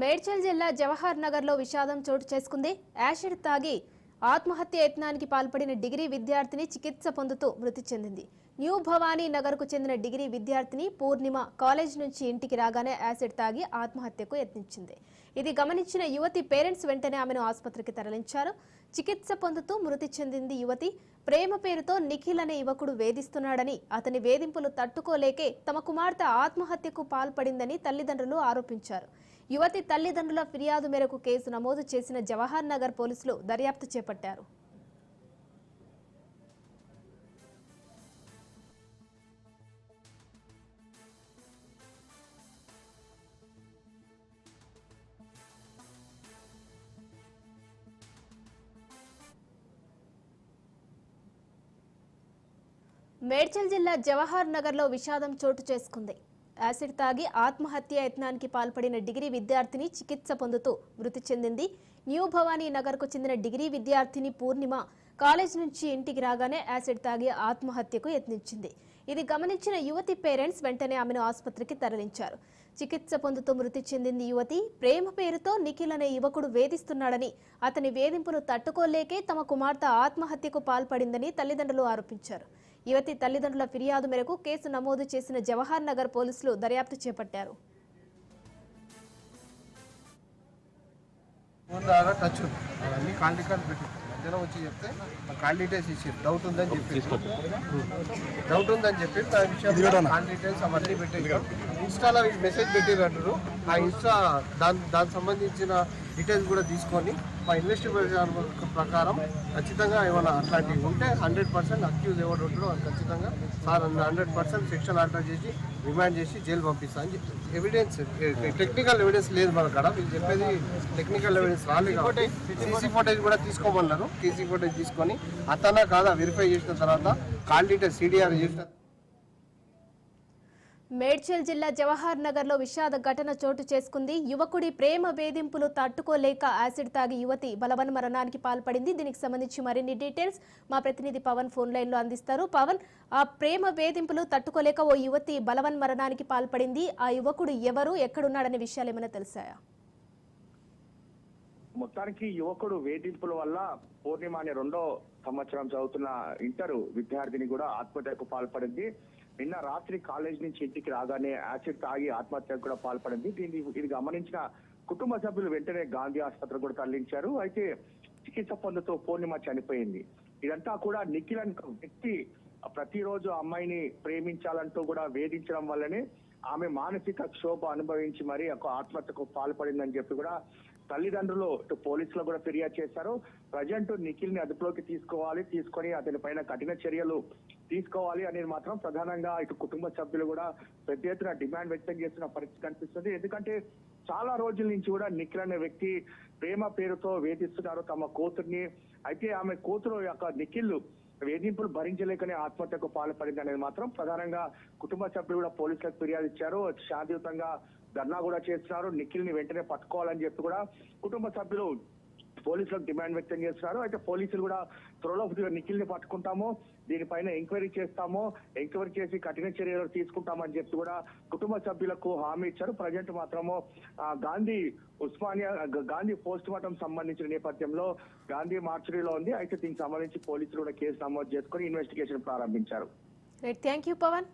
మేడ్చల్ జిల్లా జవహర్ నగర్లో విషాదం చోటు చేసుకుంది. యాసిడ్ తాగి ఆత్మహత్య యత్నానికి పాల్పడిన డిగ్రీ విద్యార్థిని చికిత్స పొందుతూ మృతి చెందింది. న్యూ భవానీ నగర్కు చెందిన డిగ్రీ విద్యార్థిని పూర్ణిమ కాలేజ్ నుంచి ఇంటికి రాగానే యాసిడ్ తాగి ఆత్మహత్యకు యత్నించింది. ఇది గమనించిన యువతి పేరెంట్స్ వెంటనే ఆమెను ఆసుపత్రికి తరలించారు. చికిత్స పొందుతూ మృతి చెందింది యువతి. ప్రేమ పేరుతో నిఖిల్ అనే యువకుడు వేధిస్తున్నాడని అతని వేధింపులు తట్టుకోలేకే తమ కుమార్తె ఆత్మహత్యకు పాల్పడిందని తల్లిదండ్రులు ఆరోపించారు. యువతి తల్లిదండ్రుల ఫిర్యాదు మేరకు కేసు నమోదు చేసిన జవహర్ నగర్ పోలీసులు దర్యాప్తు చేపట్టారు. మేడ్చల్ జిల్లా జవహర్ నగర్లో విషాదం చోటు చేసుకుంది. యాసిడ్ తాగి ఆత్మహత్య యత్నానికి పాల్పడిన డిగ్రీ విద్యార్థిని చికిత్స పొందుతూ మృతి చెందింది. న్యూ భవానీ నగర్కు చెందిన డిగ్రీ విద్యార్థిని పూర్ణిమ కాలేజ్ నుంచి ఇంటికి రాగానే యాసిడ్ తాగి ఆత్మహత్యకు యత్నించింది. ఇది గమనించిన యువతి పేరెంట్స్ వెంటనే ఆమెను ఆసుపత్రికి తరలించారు. చికిత్స పొందుతూ మృతి చెందింది యువతి. ప్రేమ పేరుతో నిఖిల్ అనే యువకుడు వేధిస్తున్నాడని అతని వేధింపులు తట్టుకోలేకే తమ కుమార్తె ఆత్మహత్యకు పాల్పడిందని తల్లిదండ్రులు ఆరోపించారు. యువతి తల్లిదండ్రుల ఫిర్యాదు మేరకు కేసు నమోదు చేసిన జవహర్ నగర్ పోలీసులు దర్యాప్తు చేపట్టారు. ద్వారా టచ్ ఉంది. అవన్నీ కాల్ రికార్డ్ పెట్టి మధ్యలో వచ్చి చెప్తే కాల్ డీటెయిల్స్ ఇచ్చారు. డౌట్ ఉందని చెప్పి. డౌట్ ఉందని చెప్పి దాని డీటెయిల్స్ అవన్నీ పెట్టారు ఇన్స్టాలో మెసేజ్ పెట్టారు అంటారు ఆ ఇన్స్టా దాని దానికి సంబంధించిన డీటెయిల్స్ కూడా తీసుకొని మా ఇన్వెస్టిగేషన్ ప్రకారం ఖచ్చితంగా ఏమైనా అట్లాంటివి ఉంటే హండ్రెడ్ పర్సెంట్ అక్యూజ్ ఎవరు ఉంటారో అది ఖచ్చితంగా sir hundred percent section order చేసి రిమాండ్ చేసి జైలు పంపిస్తా అని చెప్పి. ఎవిడెన్స్ టెక్నికల్ ఎవిడెన్స్ లేదు మన కాడ. మీరు చెప్పేది టెక్నికల్ ఎవిడెన్స్ రాలేదు కాబట్టి సీసీ ఫోటేజ్ కూడా తీసుకోమన్నారు. సీసీ ఫోటేజ్ తీసుకొని అతనా కాదా వెరిఫై చేసిన తర్వాత కాల్ డీటెయిల్ సిడిఆర్ చేసిన మేడ్చల్ జిల్లా జవహర్ నగర్లో విషాద ఘటన చోటు చేసుకుంది. యువకుడి ప్రేమ వేధింపులు తట్టుకోలేక యాసిడ్ తాగి యువతి బలవన్ మరణానికి పాల్పడింది. దీనికి సంబంధించి మరిన్ని డీటెయిల్స్ మా ప్రతినిధి పవన్ ఫోన్ లైన్లో అందిస్తారు. పవన్ ఆ ప్రేమ వేధింపులు తట్టుకోలేక ఓ యువతి బలవన్ మరణానికి పాల్పడింది. ఆ యువకుడు ఎవరు ఎక్కడున్నాడనే విషయాలు ఏమైనా తెలిసాయా? మొత్తానికి యువకుడు వేధింపుల వల్ల పూర్ణిమ అనే రెండో సంవత్సరం చదువుతున్న ఇంటర్ విద్యార్థిని కూడా ఆత్మహత్యకు పాల్పడింది. నిన్న రాత్రి కాలేజ్ నుంచి ఇంటికి రాగానే యాసిడ్ తాగి ఆత్మహత్యకు కూడా పాల్పడింది. దీన్ని ఇది గమనించిన కుటుంబ సభ్యులు వెంటనే గాంధీ ఆసుపత్రి కూడా తరలించారు. అయితే చికిత్స పొందుతూ పూర్ణిమ చనిపోయింది. ఇదంతా కూడా నిఖిల్ వ్యక్తి ప్రతిరోజు అమ్మాయిని ప్రేమించాలంటూ కూడా వేధించడం వల్లనే ఆమె మానసిక క్షోభ అనుభవించి మరి ఒక ఆత్మహత్యకు పాల్పడిందని చెప్పి కూడా తల్లిదండ్రులు ఇటు పోలీసులు కూడా ఫిర్యాదు చేశారు. ప్రజెంట్ నిఖిల్ని అదుపులోకి తీసుకోవాలి తీసుకొని అతని పైన కఠిన చర్యలు తీసుకోవాలి అనేది మాత్రం ప్రధానంగా ఇటు కుటుంబ సభ్యులు కూడా పెద్ద ఎత్తున డిమాండ్ వ్యక్తం చేస్తున్న పరిస్థితి కనిపిస్తుంది. ఎందుకంటే చాలా రోజుల నుంచి కూడా నిఖిల్ అనే వ్యక్తి ప్రేమ పేరుతో వేధిస్తున్నారు తమ కూతుర్ని. అయితే ఆమె కూతురు యొక్క నిఖిల్ వేధింపులు భరించలేకనే ఆత్మహత్యకు పాల్పడింది అనేది మాత్రం ప్రధానంగా కుటుంబ సభ్యులు కూడా పోలీసులకు ఫిర్యాదు ఇచ్చారు. శాంతియుతంగా ధర్నా కూడా చేస్తున్నారు. నిఖిల్ని వెంటనే పట్టుకోవాలని చెప్పి కూడా కుటుంబ సభ్యులు పోలీసులకు డిమాండ్ వ్యక్తం చేస్తున్నారు. అయితే పోలీసులు కూడా త్వరలో నిఖిల్ని పట్టుకుంటాము దీనిపైన ఎంక్వైరీ చేస్తాము ఎంక్వైరీ చేసి కఠిన చర్యలు తీసుకుంటామని చెప్పి కూడా కుటుంబ సభ్యులకు హామీ ఇచ్చారు. ప్రజెంట్ మాత్రము గాంధీ ఉస్మానియా గాంధీ పోస్ట్ మార్టం సంబంధించిన నేపథ్యంలో గాంధీ మార్చురీలో ఉంది. అయితే దీనికి సంబంధించి పోలీసులు కూడా కేసు నమోదు చేసుకుని ఇన్వెస్టిగేషన్ ప్రారంభించారు. Thank you Pawan